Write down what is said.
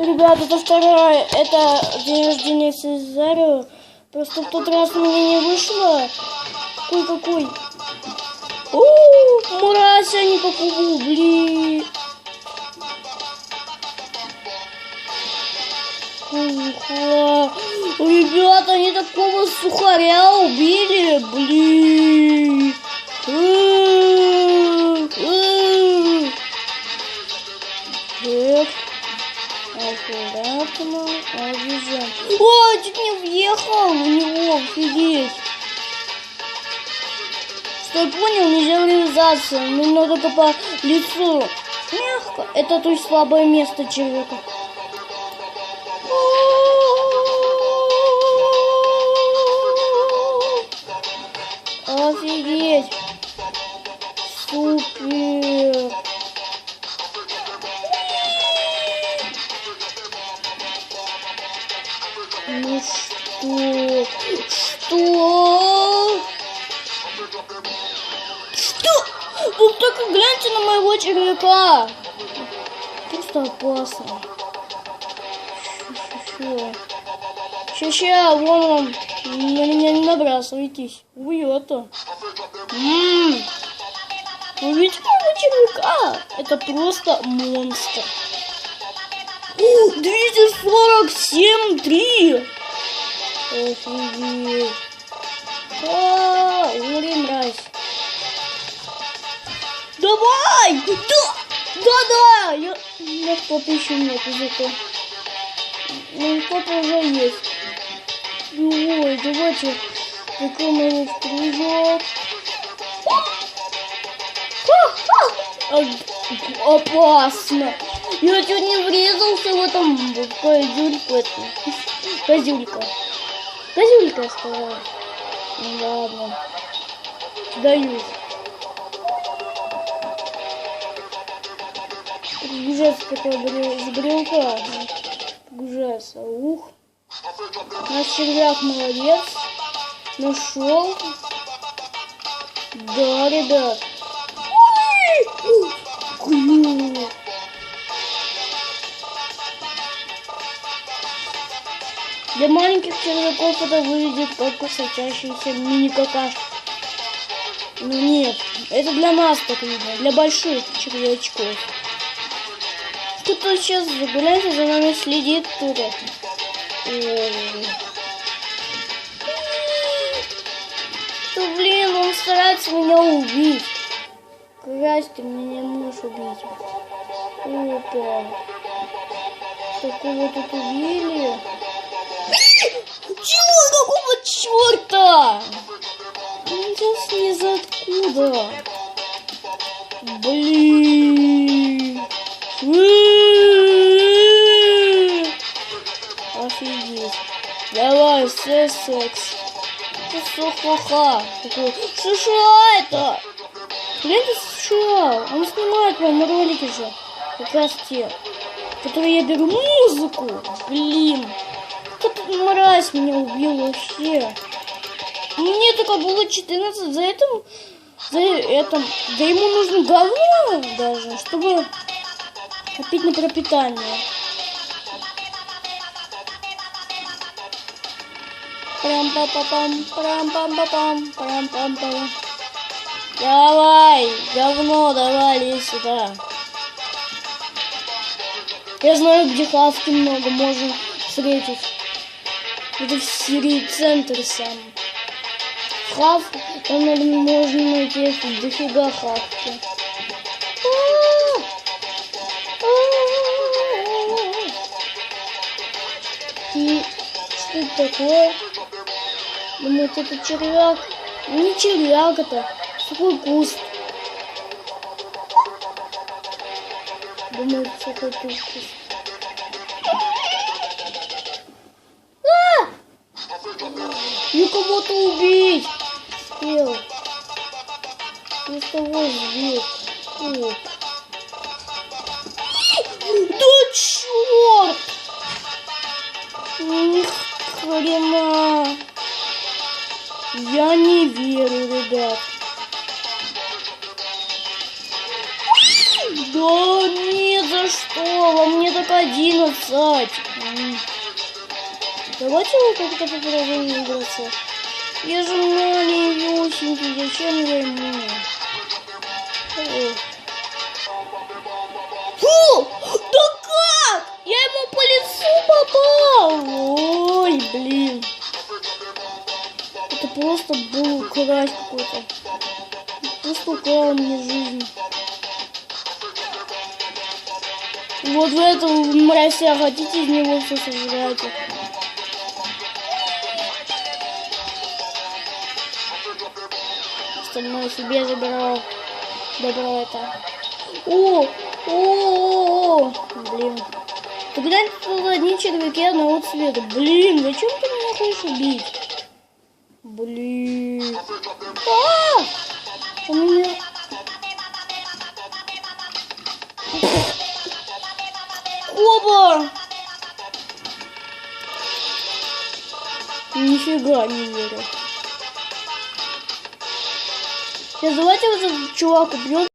Ребята, это вторая, это день рождения Цезарю. Просто в тот раз у меня не вышло. Какой-какой? О, мразь, они по кубу, блин. Ребята, они такого сухаря убили, блин. Въехал в него, офигеть. Что я понял, нельзя врезаться, нужно только по лицу. Мягко. Это то есть слабое место человека. Вы только гляньте на моего червяка! Просто опасно. Ща-ща, вон он. На меня не набрасывайтесь. Это. Ммм. Вы видите моего червяка? Это просто монстр. 247, 3. Офигеть. А, мразь. Давай! Да! Да-да! Я... Меня кто-то еще нет языка. Ну, кто-то уже есть. Ой, давайте закроем в кружок. Опасно. Я чуть не врезался в этом козюльку. Козюлька. Козюлька, сказала. Ну ладно. Сдаюсь. Ужас такой с брелка. Ужас. Ух. Наш червяк молодец. Нашел. Да, ребят. Клюв. Для маленьких червяков это выглядит как сочащийся мини-какашка. Ну нет, это для нас так видно, для больших червячков. Кто-то сейчас загуляется, за нами следит кто-то. Да блин, он старается меня убить. Крась, ты меня не можешь убить. Опа. Такого тут убили. Чего? Какого черта? Сейчас не из откуда. Давай, все секс. Что ха-ха. Что что это? США. Он снимает прям ролики же. Как раз те. Которые я беру музыку. Блин. Как мразь меня убил вообще. Мне только было 14 за этим. За это. Да ему нужно говно даже, чтобы копить на пропитание. Прям па па пам прям пам па пам прям пам пам Давай, говно, давай, лезь сюда. Я знаю, где хавки много можно встретить. Это в Сирии центр сам. Хав, там наверное, можно найти дофига хавки. И что это такое? Думаете, это червяк? Не червяк это, сухой куст. Думаю, сухой куст. А! Я кого-то убить! Успел. Я с того сбил. Я не верю, ребят. Да нет, за что? Вам мне одиннадцать. М. Давайте вы как-то попробуем выбраться. Я же маленький, зачем я ему? Эх. Крась какой-то. Просто украл мне жизнь. Вот в этом мразе а хотите из него все сожрать. Остальное себе забирал. Добро это. О, о, блин. Тогда тут одни червяки одного цвета. Блин, зачем ты меня хочешь убить? Блин. А! У меня... Оба! Нифига не верю. Сейчас давайте вот этот чувак убьем.